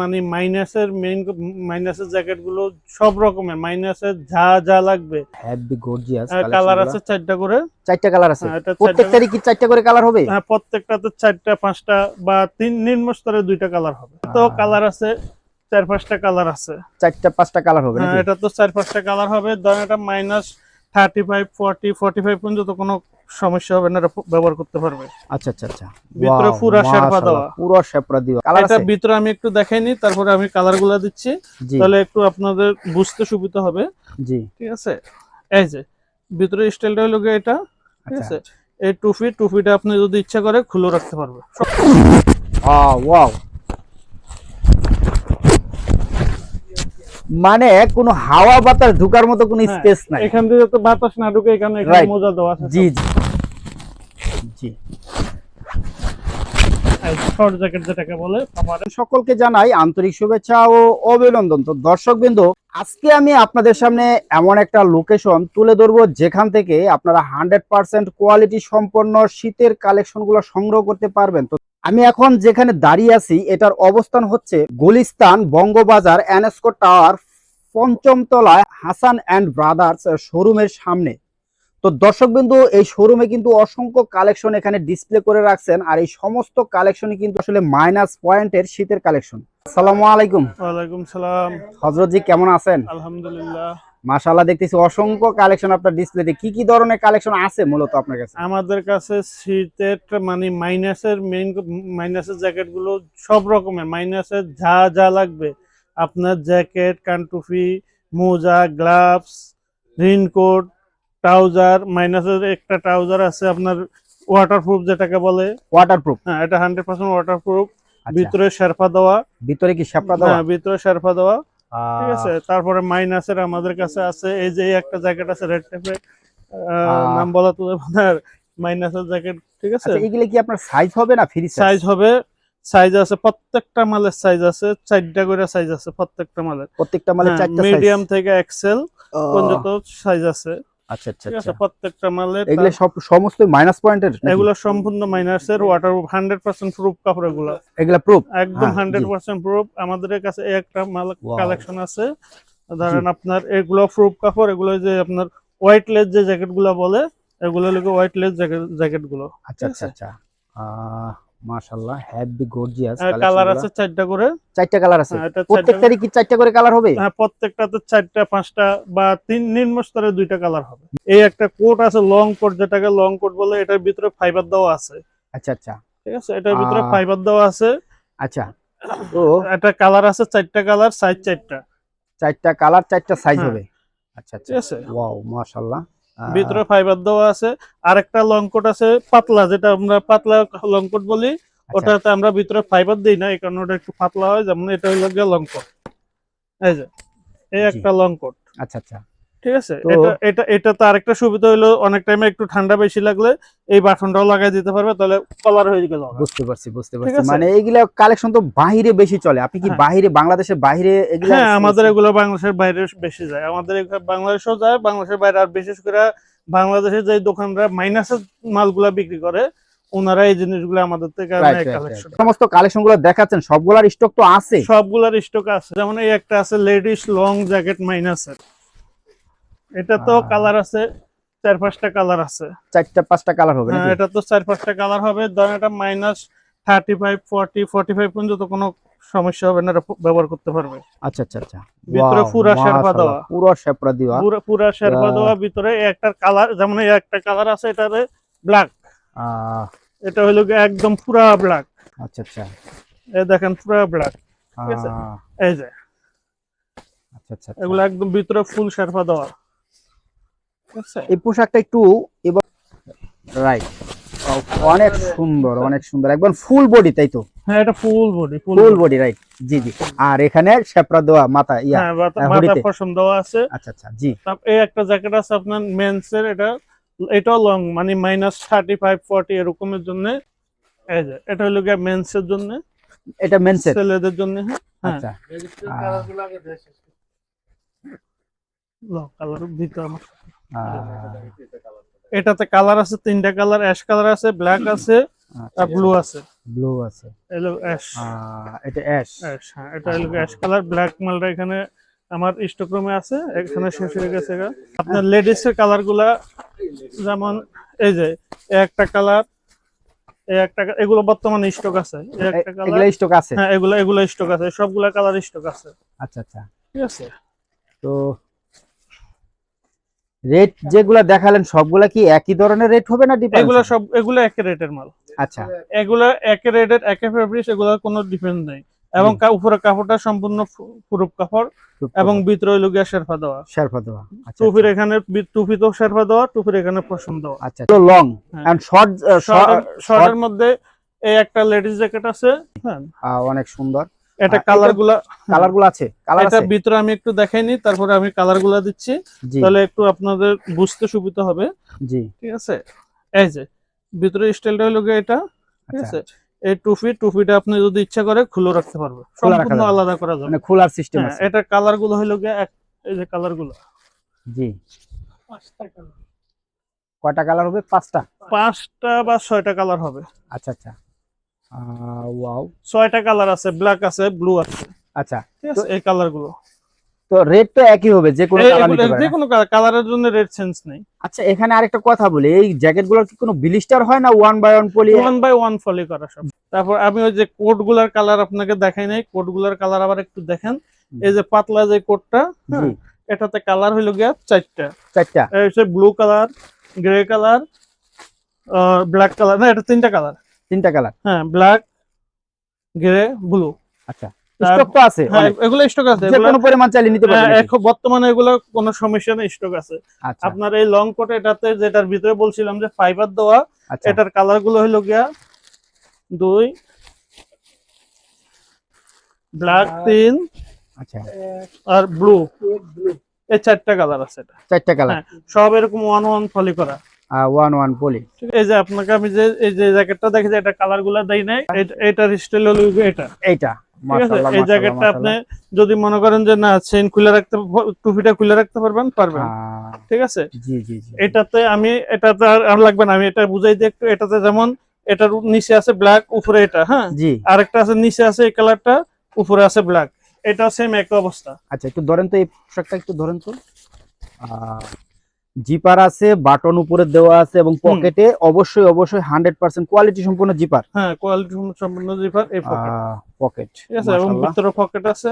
মানে মাইনাসের মেইন মাইনাসের জ্যাকেটগুলো সব রকমের মাইনাসের যা যা লাগবে। হ্যাভি গর্জিয়াস কালার আছে চারটা করে। চারটা কালার আছে। হ্যাঁ, প্রত্যেকটারই কি চারটা করে কালার হবে? হ্যাঁ প্রত্যেকটাতে চারটা পাঁচটা বা তিন নিম্ন স্তরে দুইটা কালার হবে। তো কালার আছে চার পাঁচটা কালার আছে। চারটা পাঁচটা কালার হবে হ্যাঁ এটা তো চার পাঁচটা কালার হবে। ধরেন এটা minus thirty five forty forty five পর্যন্ত কোনো সমস্যা হবে না ব্যবহার করতে পারবে। আচ্ছা আচ্ছা আচ্ছা। ভিতরে Wow, পুরা শেরপা দেওয়া। পুরো শেরপা দেওয়া কালার এটা ভিতরে আমি একটু দেখাইনি তারপরে আমি কালারগুলা দিচ্ছি তাহলে একটু আপনাদের বুঝতে সুবিধা হবে। জি। ঠিক আছে? এই যে ভিতরে স্টাইলটা হলো এটা। ঠিক আচ্ছা। আছে? এই টুপি টুপিটা আপনি যদি ইচ্ছা করে খুলে রাখতে পারবে ওয়াও। মানে কোনো হাওয়া বাতাস ঢুকার মতো কোনো হ্যাঁ, স্পেস নাই। এখান থেকে তো বাতাস না ঢুকে এখানে. মোজা দেওয়া আছে জি জি। সকলকে জানাই আন্তরিক শুভেচ্ছা ও অভিনন্দন। তো দর্শকবৃন্দ, আজকে আমি আপনাদের সামনে এমন একটা লোকেশন তুলে ধরবো যেখান থেকে আপনারা হান্ড্রেড পার্সেন্ট কোয়ালিটি সম্পন্ন শীতের কালেকশনগুলো সংগ্রহ করতে পারবেন। তো আমি এখন যেখানে দাঁড়িয়ে আছি, এটার অবস্থান হচ্ছে গুলিস্তান বঙ্গবাজার এনএসকো টাওয়ার পঞ্চম তলায় হাসান অ্যান্ড ব্রাদার্স শোরুমের সামনে। তো দর্শকবিন্দু এই শোরুমে কিন্তু অসংখ্য কালেকশন এখানে ডিসপ্লে করে রাখছেন আর এই সমস্ত কালেকশনই কিন্তু আসলে মাইনাস পয়েন্টের শীতের কালেকশন আসসালামু আলাইকুম। ওয়ালাইকুম সালাম। হজরতজি কেমন আছেন? আলহামদুলিল্লাহ। মাশাআল্লাহ দেখতেছি অসংখ্য কালেকশন আপনার ডিসপ্লেতে কি কি ধরনের কালেকশন আছে মূলত আপনার কাছে? আমাদের কাছে শীতের মানে মাইনাসের মেইন মাইনাসের জ্যাকেটগুলো সব রকমের। মাইনাসের যা যা লাগবে। আপনার জ্যাকেট কানটুফি মোজা গ্লাভস রেইনকোট ট্রাউজার মাইনাসের একটা ট্রাউজার আছে আপনার ওয়াটারপ্রুফ যেটাকে বলে। ওয়াটারপ্রুফ হ্যাঁ এটা হান্ড্রেড পার্সেন্ট ওয়াটারপ্রুফ ভিতরে শেরপা দেওয়া। ভিতরে কি শাপলা দেওয়া? হ্যাঁ ভিতরে শেরপা দেওয়া। ঠিক আছে তারপরে মাইনাসের আমাদের কাছে আছে এই যে একটা জ্যাকেট আছে রেড আহ। নাম বলা তো আপনার মাইনাসের জ্যাকেট ঠিক আছে? আচ্ছা এগুলো কি আপনার সাইজ হবে না ফ্রি সাইজ সাইজ হবে সাইজ আছে প্রত্যেকটা মালের সাইজ আছে চারটা করে সাইজ আছে প্রত্যেকটা মালের। প্রত্যেকটা মালের চারটা সাইজ মিডিয়াম থেকে এক্সেল পর্যন্ত সাইজ আছে। আচ্ছা আচ্ছা আচ্ছা। প্রত্যেকটা মালের এগুলো সব সমস্ত মাইনাস পয়েন্টের এগুলো সম্পূর্ণ মাইনাসের ওয়াটার হান্ড্রেড পার্সেন্ট প্রুফ কাপড় এগুলো। এগুলা প্রুফ একদম হ্যাঁ, হান্ড্রেড জি। পার্সেন্ট প্রুফ আমাদের কাছে একটা মাল কালেকশন আছে। ধরেন আপনার এগুলো প্রুফ কাপড় এগুলো যে আপনার হোয়াইট লেস যে জ্যাকেটগুলো বলে এগুলো হলো হোয়াইট লেস জ্যাকেটগুলো। আচ্ছা আচ্ছা আচ্ছা। মাশাআল্লাহ হেভি গর্জিয়াস কালার আছে চারটা করে। চারটা কালার আছে? হ্যাঁ, প্রত্যেকটারই কি চারটা করে কালার হবে? হ্যাঁ প্রত্যেকটাতে চারটা পাঁচটা বা তিন নিম্ন স্তরে দুইটা কালার হবে। এই একটা কোট আছে লং কোট যেটাকে লং কোট বলে এটার ভিতরে ফাইবার দেওয়া আছে। আচ্ছা আচ্ছা। ঠিক আছে? এটার ভিতরে ফাইবার দেওয়া আছে। আচ্ছা। তো একটা কালার আছে চারটা কালার সাইজ চারটা। চারটা কালার চারটা সাইজ হ্যাঁ। হবে। আচ্ছা আচ্ছা। ঠিক আছে? ওয়াও মাশাআল্লাহ। ভিতরে ফাইবার দেওয়া আছে আরেকটা লং কোট আছে পাতলা যেটা আমরা পাতলা লং কোট বলি আচ্ছা, ওটাতে আমরা ভিতরে ফাইবার দিই না এই কারণে ওটা একটু পাতলা হয় যেমন এটা হলো গিয়ে লং কোট এই যে এই একটা লং কোট আচ্ছা আচ্ছা। ঠিক আছে? এটা এটা এটা তো আরেকটা সুবিধা হলো অনেক টাইমে একটু ঠান্ডা বেশি লাগলে এই বাটনটাও লাগাই দিতে পারবে তাহলে কলার হয়ে গেল বুঝতে পারছি বুঝতে পারছি। মানে এইগুলা কালেকশন তো বাহিরে বেশি চলে। আপনি কি হ্যাঁ। বাহিরে বাংলাদেশের বাহিরে এগুলা হ্যাঁ আমাদের এগুলো বাংলাদেশের বাইরে বেশি যায়। আমাদের বাংলাদেশেও যায় বাংলাদেশের বাইরে আর বিশেষ করে বাংলাদেশের যে দোকানরা মাইনাসের মালগুলা বিক্রি করে ওনারা এই জিনিসগুলো আমাদের থেকে কালেকশন সমস্ত কালেকশনগুলো দেখাচ্ছেন সবগুলার স্টক তো আছে। সবগুলার স্টক আছে। যেমন এই একটা আছে লেডিস লং জ্যাকেট মাইনাসের এটা তো কালার আছে চার পাঁচটা কালার আছে। চারটা পাঁচটা কালার হবে হ্যাঁ এটা তো চার পাঁচটা কালার হবে। ধরেন এটা minus thirty five forty forty five পর্যন্ত কোনো সমস্যা হবে না এটা ব্যবহার করতে পারবে। আচ্ছা আচ্ছা আচ্ছা। ভিতরে পুরা শেরপা দেওয়া। পুরো শেরপা দেওয়া। পুরা পুরা শেরপা দেওয়া ভিতরে একটা কালার যেমন একটা কালার আছে ব্ল্যাক এটা হলো একদম পুরা ব্ল্যাক আচ্ছা আচ্ছা। এই দেখেন পুরা ব্ল্যাক ঠিক আছে? এই যে। আচ্ছা আচ্ছা আচ্ছা। এগুলো একদম ভিতরে ফুল শেরপা দেওয়া। এই পোশাকটা একটু এবার রাইট অনেক সুন্দর অনেক সুন্দর। একদম ফুল বডি তাই তো? হ্যাঁ এটা full body full body right জি জি। আর এখানে শেপরা দেওয়া মাথা ইয়া হ্যাঁ মাথা হ্যাঁ, পশম দেওয়া আছে। আচ্ছা আচ্ছা জি। এই একটা জ্যাকেট আছে আপনার মেন্স এর এটা এটাও লং মানে মাইনাস থার্টি ফাইভ ফর্টি এরকমের জন্য। এটা হলো গিয়ে মেন্স এর জন্য। এটা মেনসেট ছেলেদের জন্য হ্যাঁ। আচ্ছা। আহ, কালার ভিতরে আমার। এটাতে কালার আছে তিনটা কালার অ্যাশ কালার আছে ব্ল্যাক আছে আর ব্লু আছে। ব্লু আছে। এলো অ্যাশ এটা অ্যাশ অ্যাশ হ্যাঁ এটা হলো অ্যাশ কালার ব্ল্যাক মালটা এখানে আমার স্টক রুমে আছে এখানে শেষ হয়ে গেছে। আপনার লেডিস এর কালারগুলা যেমন এই যে একটা কালার একটা এগুলো বর্তমানে স্টক আছে। একটা কালার এগুলা স্টক আছে? হ্যাঁ এগুলো এগুলো স্টক আছে সবগুলা কালার স্টক আছে। আচ্ছা আচ্ছা। ঠিক আছে? তো রেট যেগুলা দেখালেন সবগুলা কি একই ধরনের রেট হবে না ডিফারেন্স এগুলো সব এগুলো একই রেটের মাল। আচ্ছা। এগুলো একই রেটের একই ফেব্রিক এগুলোর কোনো ডিফারেন্স নেই। এবং উপরের কাপড়টা সম্পূর্ণ পুরুপ কাপড় এবং ভিতরে হইল গিয়া শেরফা দেওয়া। শেরফা দেওয়া। আচ্ছা টুপির এখানে বি- টুপিতেও শেরফা দেওয়া টুপির এখানে পছন্দ দেওয়া। আচ্ছা লং। এন্ড শর্ট শর্টের মধ্যে এই একটা লেডিস জ্যাকেট আছে হ্যাঁ। অনেক সুন্দর। এটা কালারগুলা কালারগুলো আছে কালার এটা ভিতরে আমি একটু দেখাইনি তারপরে আমি কালারগুলা দিচ্ছি তাহলে একটু আপনাদের বুঝতে সুবিধা হবে। জি। ঠিক আছে? এই যে ভিতরে স্টাইলটা হলো এটা। ঠিক আচ্ছা। আছে? এই টুপি টুপিটা আপনি যদি ইচ্ছা করে খুলে রাখতে পারবে খোলা সম্পূর্ণ আলাদা করা যাবে। মানে খোলার সিস্টেম হ্যাঁ আছে। এটা কালারগুলো হলো এক এই যে কালারগুলো জি কয়টা কালার হবে? পাঁচটা? পাঁচটা বা ছয়টা কালার হবে। আচ্ছা আচ্ছা। ওয়াও ছয়টা কালার আছে ব্ল্যাক আছে ব্লু আছে। আচ্ছা এই কালারগুলো। তো রেট তো একই হবে যে কোনো কালার নিতে পারে। যে কোনো কালারের জন্য রেড সেন্স নেই। আচ্ছা এখানে আরেকটা কথা বলি এই কি কোনো ব্লিস্টার হয় না one by one poly one by one poly করা সব। তারপর আমি ওই যে কোটগুলার কালার আপনাকে দেখাই নাই কোটগুলার কালার আবার একটু দেখেন। এই যে পাতলা যে কোটটা এটাতে কালার হইল গিয়া চারটা। চারটা। Blue colour grey colour black colour না এটা তিনটা কালার তিনটা কালার? হ্যাঁ ব্ল্যাক গ্রে ব্লু আচ্ছা স্টক তো আছে হ্যাঁ এগুলো স্টক আছে যে কোনো পরিমাণ চালিয়ে নিতে হ্যাঁ, পারবেন এখন বর্তমানে এগুলো কোনো সমস্যা নেই স্টক আছে। আচ্ছা। আপনার এই লং কোট এটাতে যেটার ভিতরে বলছিলাম যে ফাইবার দেওয়া আচ্ছা। এটার কালারগুলো হলো গিয়া দুই ব্ল্যাক তিন আচ্ছা। আর ব্লু এই চারটা কালার আছে এটা। চারটা কালার হ্যাঁ, সব এরকম ওয়ান ওয়ান ফলি করা। One one poly? এই যে আপনাকে আমি যে এই যে জ্যাকেটটা দেখি এটা কালারগুলা দেই নাই। এটার স্টাইল হলো এটা। এই জ্যাকেটটা আপনি যদি মনে করেন যে না চেইন খুলে রাখতে টুপিটা খুলে রাখতে পারবেন পারবেন। ঠিক আছে? জি জি জি। এটাতে আমি এটাতে আর লাগবে না আমি এটা বুঝাই দিই একটু। এটাতে যেমন এটার নিচে আছে ব্ল্যাক উপরে এটা হ্যাঁ? জি। আরেকটা আছে নিচে আছে এই কালারটা উপরে আছে ব্ল্যাক এটা সেম এক অবস্থা। আচ্ছা একটু ধরেন তো এই পোশাকটা একটু ধরেন তো। জিপার আছে বাটন উপরে দেওয়া আছে এবং পকেটে অবশ্যই অবশ্যই হান্ড্রেড পার্সেন্ট কোয়ালিটি সম্পূর্ণ জিপার। হ্যাঁ কোয়ালিটি সম্পূর্ণ জিপার এই পকেট। পকেট ঠিক আছে এবং ভিতরে পকেট আছে।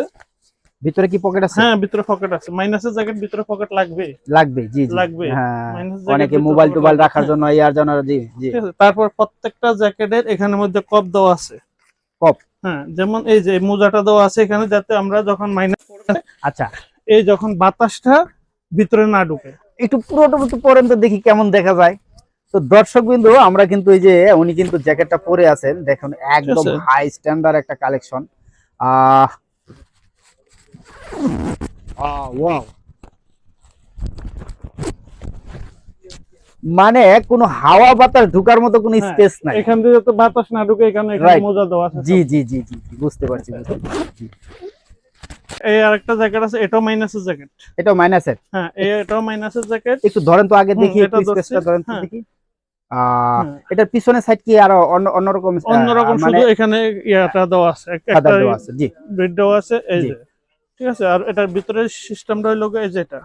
ভিতরে কি পকেট আছে? হ্যাঁ ভিতরে পকেট আছে। মাইনাসের জ্যাকেট ভিতরে পকেট লাগবে। লাগবে জি জি। লাগবে। হ্যাঁ অনেকে মোবাইল টোবাইল রাখার জন্য ইয়ার জন্য জি জি। ঠিক আছে তারপর প্রত্যেকটা জ্যাকেটের এখানের মধ্যে কপ দেওয়া আছে। কপ? হ্যাঁ যেমন এই যে মোজাটা দেওয়া আছে এখানে যাতে আমরা যখন মাইনাস আচ্ছা। এই যখন বাতাসটা ভিতরে না ঢুকে। একটু পুরোটা একটু পরেন তো দেখি কেমন দেখা যায়। তো দর্শক বিন্দু আমরা কিন্তু এই যে উনি কিন্তু জ্যাকেটটা পরে আছেন দেখুন একদম হাই স্ট্যান্ডার্ড একটা কালেকশন আহ ওয়াও মানে কোনো হাওয়া বাতাস ঢুকার মতো কোনো হ্যাঁ, স্পেস নাই। এখান দিয়ে যাতে বাতাস না ঢুকে এখানে. মোজা দেওয়া আছে। জি জি জি জি জি, বুঝতে পারছি বুঝতে পারছি। জি। এই আরেকটা জ্যাকেট আছে এটাও মাইনাসের জ্যাকেট এটাও মাইনাসের হ্যাঁ এটাও মাইনাসের জ্যাকেট একটু ধরেন তো আগে দেখি একটু স্পেসটা ধরেন তো হ্যাঁ। দেখি। হ্যাঁ। এটার পিছনের সাইড কি আরও অন্য অন্যরকম অন্যরকম মানে শুধু এখানে ইয়াটা দেওয়া আছে। একটা দেওয়া আছে জি। বেড দেওয়া আছে এই যে। ঠিক আছে আর এটার ভিতরে সিস্টেমটা হলো এই যে এটা।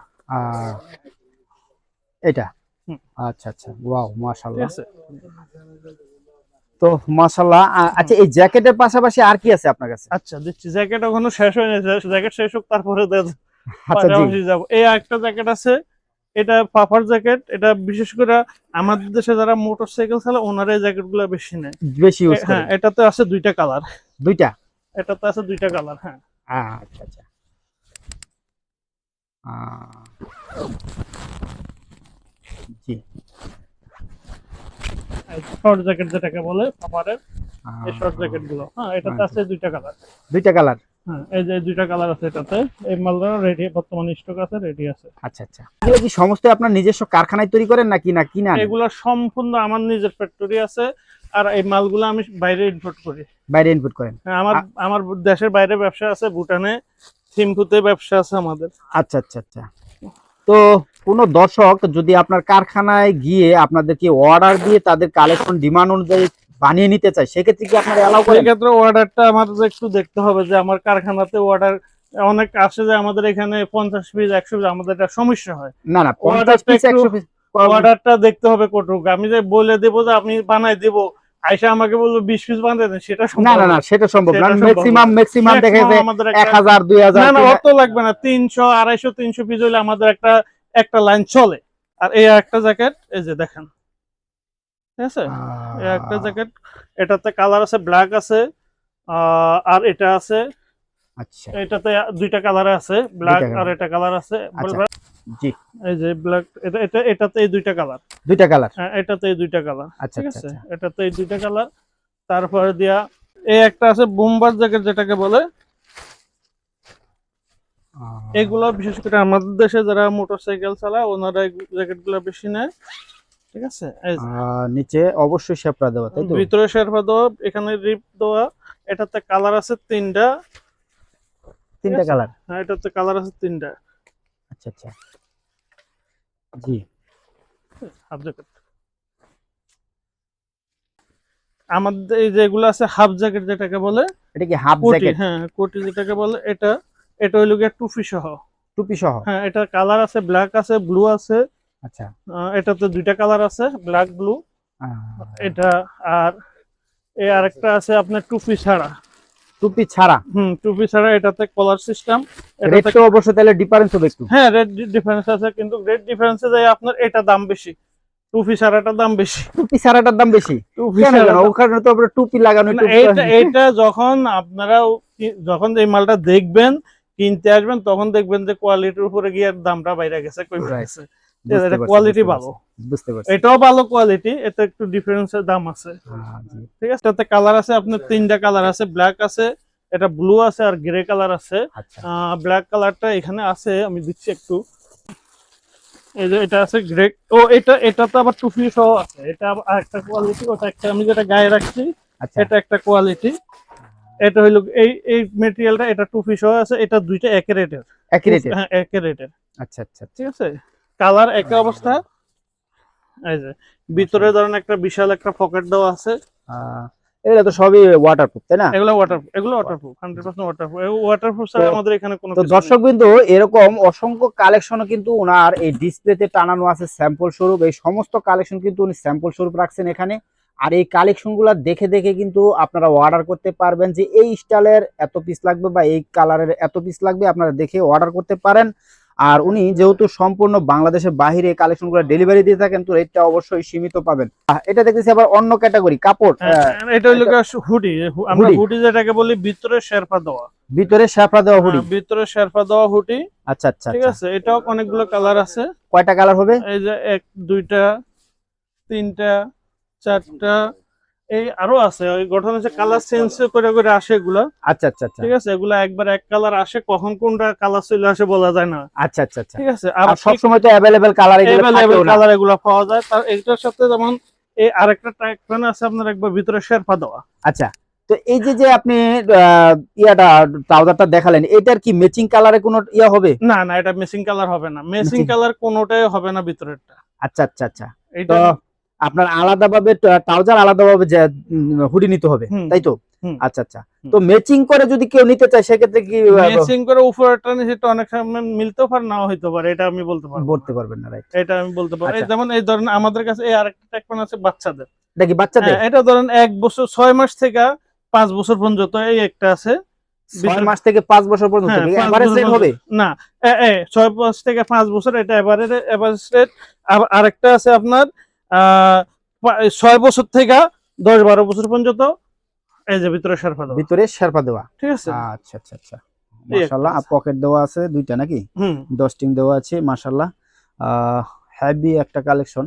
এটা? আচ্ছা আচ্ছা। ওয়াও ঠিক আছে। তো মাশাআল্লাহ আ- আচ্ছা এই জ্যাকেটের পাশাপাশি আর কি আছে আপনার কাছে? আচ্ছা দিচ্ছি জ্যাকেট এখনও শেষ হয়নি জ্যাকেট শেষ হোক তারপরে আচ্ছা পাশাপাশি যাব। এই একটা জ্যাকেট আছে এটা পাফার জ্যাকেট এটা বিশেষ করে আমাদের দেশে যারা মোটরসাইকেল চালায় ওনারা এই জ্যাকেটগুলো বেশি নেয়। বেশি হ্যাঁ এটাতে আছে দুইটা কালার। দুইটা? এটাতে আছে দুইটা কালার হ্যাঁ। আচ্ছা আচ্ছা। আহ, জি। শর্ট জ্যাকেট যেটাকে বলে আহ, এই শর্ট জ্যাকেটগুলো হ্যাঁ এটাতে আছে দুইটা কালার দুইটা কালার হ্যাঁ এই যে দুইটা কালার আছে এটাতে। এই মালটা রেডি বর্তমানে স্টক আছে রেডি আছে। আচ্ছা আচ্ছা। এগুলো কি সমস্ত আপনার নিজস্ব কারখানায় তৈরি করেন নাকি না কিনা? এগুলা সম্পূর্ণ আমার নিজের ফ্যাক্টরি আছে। আর এই মালগুলো আমি বাইরে ইম্পোর্ট করি। বাইরে ইনপুট করেন? হ্যাঁ, আমার আমার দেশের বাইরে ব্যবসা আছে ভুটানে। থিম্পুতে ব্যবসা আছে আমাদের। আচ্ছা আচ্ছা আচ্ছা। তো কোনো দর্শক যদি আপনার কারখানায় গিয়ে আপনাদেরকে অর্ডার দিয়ে তাদের কালেকশন ডিমান্ড অনুযায়ী বানিয়ে নিতে চায় সেক্ষেত্রে কি আপনারা এলাও করেন? সেক্ষেত্রে অর্ডারটা আমাদের একটু দেখতে হবে যে আমার কারখানাতে অর্ডার অনেক আসে যে আমাদের এখানে পঞ্চাশ পিস একশো পিস আমাদের এটা সমস্যা হয়। না না পঞ্চাশ পিস একশো পিস অর্ডারটা দেখতে হবে কটুক আমি যে বলে দেবো যে আমি বানাই দেবো আইসা আমাকে বলব বিশ পিস বানাই দেন সেটা না সম্ভব না না। সেটা সম্ভব না। ম্যাক্সিমাম ম্যাক্সিমাম দেখা যায় এক হাজার দুই হাজার না না অত লাগবে না। তিনশো আড়াইশো তিনশো পিস হইলে আমাদের একটা একটা লাইন চলে। আর এই একটা জ্যাকেট এই যে দেখেন। ঠিক আছে? এই একটা জ্যাকেট এটাতে কালার আছে ব্ল্যাক আছে আর এটা আছে আচ্ছা। এটাতে দুইটা কালার আছে ব্ল্যাক আর এটা কালার আছে। আচ্ছা। জি। এই যে ব্ল্যাক এটা এটা এটাতে এই দুইটা কালার দুইটা কালার হ্যাঁ এটাতে এই দুইটা কালার আচ্ছা ঠিক আচ্ছা আছে। এটাতে এই দুইটা কালার তারপরে দিয়া এই একটা আছে বোম্বার জ্যাকেট যেটাকে বলে এগুলো বিশেষ করে আমাদের দেশে যারা মোটরসাইকেল চালায় ওনারা এই জ্যাকেটগুলো বেশি নেয়। ঠিক আছে? নিচে অবশ্যই শেপরা দেওয়া তাই তো? ভিতরে শেরপা দেওয়া এখানে রিপ দেওয়া এটাতে কালার আছে তিনটা। তিনটা কালার? হ্যাঁ এটাতে কালার আছে তিনটা। আচ্ছা আচ্ছা। জি। Half jacket. আমাদের এই যেগুলো আছে হাফ জ্যাকেট যেটাকে বলে এটা কি হাফ কোটি জ্যাকেট? হ্যাঁ কোটি যেটাকে বলে এটা এটা হইল গিয়ে টুপি সহ। টুপি সহ? হ্যাঁ এটা কালার আছে ব্ল্যাক আছে ব্লু আছে। আচ্ছা। এটাতে দুইটা কালার আছে ব্ল্যাক ব্লু এটা আর এই আরেকটা আছে আপনার টুপি ছাড়া। টুপি ছাড়া? হুম টুপি ছাড়া এটাতে কলার সিস্টেম রেট এটাতে তো অবশ্যই তাহলে ডিফারেন্স হবে একটু। হ্যাঁ রেট ডিফারেন্স আছে কিন্তু রেট ডিফারেন্সে যায় আপনার এটা দাম বেশি। টুপি ছাড়াটার দাম বেশি। টুপি ছাড়াটার দাম বেশি? টুপি কেন ওখানে তো আপনার টুপি লাগানো এটা এইটা যখন আপনারা যখন এই মালটা দেখবেন কিনতে আসবেন তখন দেখবেন যে কোয়ালিটির উপরে গিয়ে দামটা বাইরে গেছে এটা কোয়ালিটি ভালো। এটাও ভালো কোয়ালিটি এতে একটু ডিফারেন্সের দাম আছে। ঠিক আছে? এটাতে কালার আছে আপনার তিনটা কালার আছে ব্ল্যাক আছে এটা ব্লু আছে আর গ্রে কালার আছে। আচ্ছা। ব্ল্যাক কালারটা এখানে আছে আমি দিচ্ছি একটু। এই যে এটা আছে গ্রে ও এটা এটা তো আবার টুপি সহ আছে। এটা আরেকটা কোয়ালিটি ওটা একটা আমি যেটা গায়ে রাখছি আচ্ছা। এটা একটা কোয়ালিটি এটা হইল এই এই মেটেরিয়ালটা এটা টুপি সহ আছে এটা দুইটা একই রেটের একই রেটের হ্যাঁ একই রেটের আচ্ছা আচ্ছা ঠিক আছে? কালার একই অবস্থা। এই যে ভিতরে ধরেন একটা বিশাল একটা পকেট দেওয়া আছে। এগুলো তো সবই ওয়াটারপ্রুফ তাই না? এগুলো ওয়াটার এগুলো waterproof hundred percent waterproof waterproof ছাড়া আমাদের এখানে কোনো তো কিছু নেই। দর্শক বিন্দু এরকম অসংখ্য কালেকশনও কিন্তু ওনার এই ডিসপ্লেতে টানানো আছে স্যাম্পল স্বরূপ। এই সমস্ত কালেকশন কিন্তু উনি স্যাম্পল স্বরূপ রাখছেন এখানে। আর এই কালেকশনগুলো দেখে দেখে কিন্তু আপনারা অর্ডার করতে পারবেন যে এই স্টাইলের এত পিস লাগবে বা এই কালারের এত পিস লাগবে আপনারা দেখে অর্ডার করতে পারেন। আর উনি যেহেতু সম্পূর্ণ বাংলাদেশের বাহিরে এই কালেকশনগুলো ডেলিভারি দিয়ে থাকেন তো রেটটা অবশ্যই সীমিত পাবেন। এটা দেখতেছি আবার অন্য ক্যাটাগরি কাপড়। হ্যাঁ, এটা হইল হুডি আমরা হুডি যেটাকে বলি ভিতরে শেরপা দেওয়া। ভিতরে শ্যাফরা দেওয়া হুডি হ্যাঁ, ভিতরে শেরপা দেওয়া হুডি আচ্ছা আচ্ছা ঠিক আচ্ছা। আছে এটাও অনেকগুলো কালার আছে। কয়টা কালার হবে? এই যে এক দুইটা তিনটা চারটা এই আরও আছে ওই গঠন হচ্ছে কালার চেঞ্জ করে করে আসে এগুলা। আচ্ছা আচ্ছা আচ্ছা। ঠিক আছে এগুলা একবার এক কালার আসে কখন কোনটা কালার চলে আসে বলা যায় না। আচ্ছা আচ্ছা আচ্ছা। ঠিক আছে আর সব সময় তো অ্যাভেলেবেল কালার এগুলো না। কালার এগুলা পাওয়া যায়। তার এইটার সাথে যেমন এই আরেকটা ট্র্যাক প্যান আছে আপনার একবার ভিতরে শেরপা দেওয়া। আচ্ছা তো এই যে যে আপনি ইয়াটা ট্রাউজারটা দেখালেন এটার কি ম্যাচিং কালারে কোনো ইয়া হবে? না না এটা মেসিং কালার হবে না। Matching- কালার কোনোটাই হবে না ভিতরেরটা। আচ্ছা আচ্ছা আচ্ছা। তো এইটা আপনার আলাদাভাবে ট্রাউজার আলাদাভাবে হুডি নিতে হবে তাই তো? আচ্ছা আচ্ছা। তো ম্যাচিং করে যদি কেউ নিতে চায় সেক্ষেত্রে কি মেসিং করে উপরেরটা নিচেটা অনেক সময় মিলতেও পারে নাও হইতে পারে এটা আমি বলতে পারব বলতে পারবেন না রাইট এটা আমি বলতে পারব। এই আচ্ছা। যেমন এই ধরেন আমাদের কাছে এই আরেকটা প্যান আছে বাচ্চাদের। এটা কি বাচ্চাদের? হ্যাঁ, এটা ধরেন এক বছর ছয় মাস থেকে পাঁচ বছর পর্যন্ত এই একটা আছে। ছয় মাস থেকে পাঁচ বছর পর্যন্ত হ্যাঁ, পাঁচ এভারেজ রেট হবে? না ছয় মাস থেকে পাঁচ বছর এটা এবারে এভারেজ রেট আরেকটা আছে আপনার ছয় বছর থেকে দশ বারো বছর পর্যন্ত এই যে ভিতরে দেওয়া। ভিতরে শেরপা দেওয়া। ঠিক আছে? আচ্ছা আচ্ছা আচ্ছা। পকেট দেওয়া আছে দুইটা নাকি? দেওয়া আছে মাশাআল্লাহ। আহ হ্যাভি একটা কালেকশন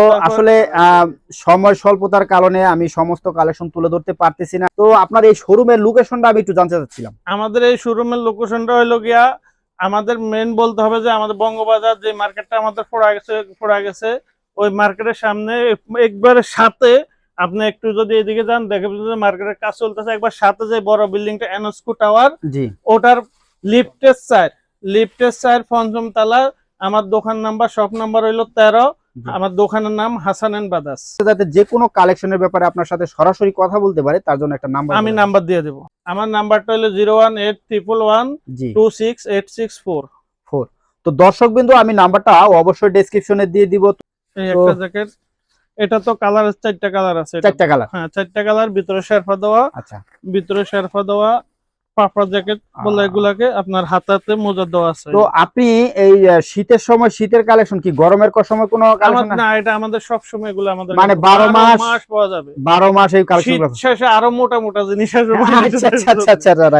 তো আসলে আহ, সময় স্বল্পতার কারণে আমি সমস্ত কালেকশন তুলে ধরতে পারতেছি না। তো আপনার এই শোরুমের লোকেশনটা আমি একটু জানতে চাচ্ছিলাম। আমাদের এই শোরুমের লোকেশনটা হইল গিয়া আমাদের মেন বলতে হবে যে আমাদের বঙ্গবাজার যে মার্কেটটা আমাদের পড়া গেছে পড়া গেছে ওই মার্কেটের সামনে একবারে সাথে আপনি একটু যদি এদিকে যান দেখবেন যে মার্কেটের কাজ চলতেছে। একবার সাথে যে বড় বিল্ডিংটা এনস্কো টাওয়ার জি। ওটার লিফটের সাইড লিফটের সাইড পঞ্চম তলা আমার দোকান নাম্বার শপ নাম্বার হইল তেরো। আমার দোকানের নাম হাসান এন্ড বাদাস। যাতে যে কোনো কালেকশনের ব্যাপারে আপনার সাথে সরাসরি কথা বলতে পারে তার জন্য একটা নাম্বার আমি নাম্বার দিয়ে দেবো। আমার নাম্বারটা হলো zero one eight triple one two six eight six four. তো দর্শক বিন্দু আমি নাম্বারটা অবশ্যই ডেসক্রিপশনে দিয়ে দিব। এই একটা জ্যাকেট এটা তো কালার চারটা কালার আছে। চারটা কালার হ্যাঁ চারটা কালার ভিতরে শেরফা দেওয়া আচ্ছা। ভিতরে শেরফা দেওয়া পাপড়া জ্যাকেট বলে এগুলাকে আপনার হাতাতে মোজা দেওয়া আছে। তো আপনি এই শীতের সময় শীতের কালেকশন কি গরমের সময় কোনো কালেকশন না? এটা আমাদের সব সময় এগুলো আমাদের মানে কাছে। 12 মাস? মাস পাওয়া যাবে। বারো মাস এই কালেকশন শেষে আরও মোটা মোটা জিনিস আসবে আচ্ছা আচ্ছা আচ্ছা আচ্ছা রাইট